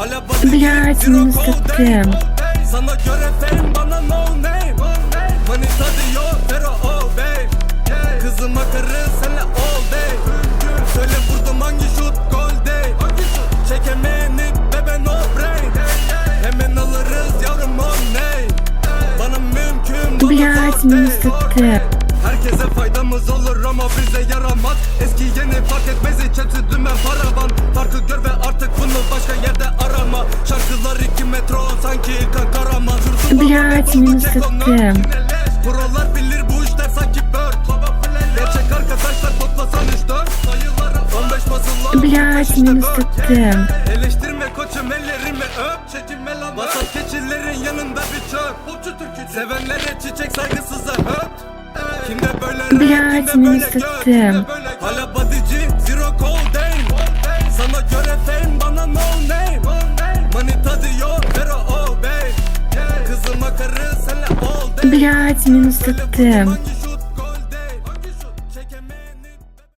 Birazını sıktım. Sana göre fame bana no name. Manita diyor Fero oh babe. Kızıma karı senle all day. Söyle vurdum hangi shoot gol day? Çekemeyeni bebe no brain. Hemen alırız yavrum on name. Bana mümkün day. sıktım. Herkese faydamız olur ama bize yaramaz. Eski yeni fark etmez içerisi dümen paravan çek onu. sıktım. Buralar bilir bu işler sanki bird Gerçek arkadaşlar toplasan 3-4 Sayılara 15 basılı Birazını sıktım. Eleştirme koçum ellerimi öp. Çekinme lan. Vasat keçilerin yanında bir çöp. Popçu türkü Sevenlere çiçek saygısıza höp Kimde böyle rap, kimde böyle sıktım. kimde böyle oh babe Kızıma